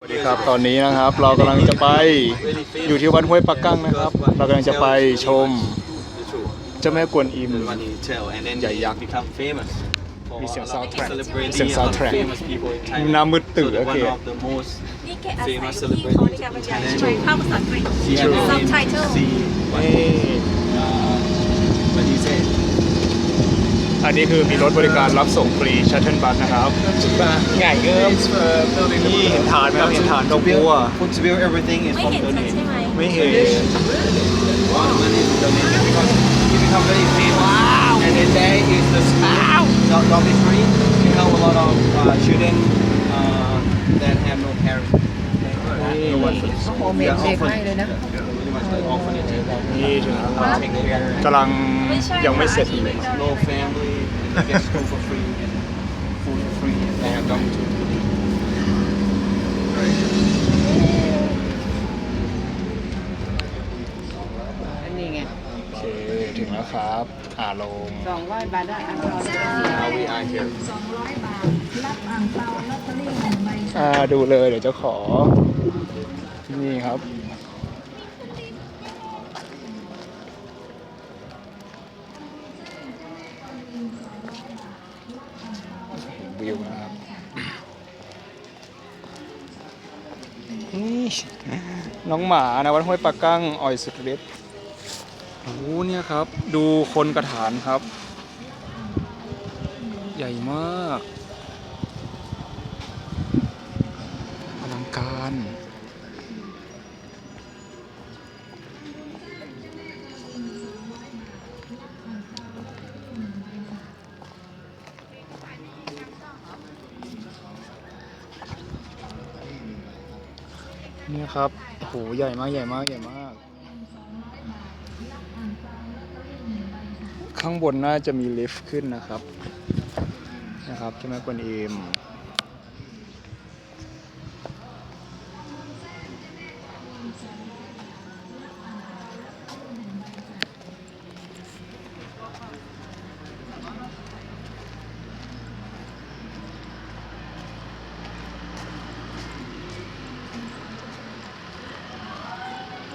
สวัสดีครับตอนนี้นะครับเรากำลังจะไปอยู่ที่วัดห้วยปักกั้งนะครับ เรากำลังจะไปชมเจ้าแม่กวนอิมใหญ่ยักษ์มีเสียง soundtrack เสียง soundtrack น้ำมืดตื่นโอเค นี่แค่อาศัยที่เขาในการบรรยายใช่ไหมภาพภาษาอังกฤษ subtitle อันนี้คือมีรถบริการรับส่งฟรีชัตเทิลบัสนะครับใหญ่เกิน นี่เห็นฐานไหมครับเห็นฐานดอกบัว Put to build everything is ไม่ from เห็นชัด donation. ใช่ไหม ไม่เห็น All the money is donated because you become very famous. And then there is the school, dog dormitory. You help a lot of uh, children uh, that have no parents. No one for this. โฮมเมดเด็กให้เลยนะ Pretty much like orphanage. นี่ถึงแล้วครับ Take care. กำลังไม่ใช่ยังไม่เสร็จค่ะเลยที่ No family. And they get school for free and food for free. And they have dormitory. อันนี้ไงโอเค ถึงแล้วครับอ่าลง สองร้อยบาทได้อันเรา Now we are here. อ่าดูเลยเดี๋ยวจะขอ นี่ครับ วิวนะครับนี่น้องหมานะวัดห้วยปากกั้งอ่อยสุดฤทธิ์โอ้โหเนี่ยครับ ดูคนกระถานครับ ใหญ่มากอลังการ นี่ครับโอ้โหใหญ่มากใหญ่มากใหญ่มาก ข้างบนน่าจะมีลิฟต์ขึ้นนะครับ นะครับใช่ไหมกวนอิม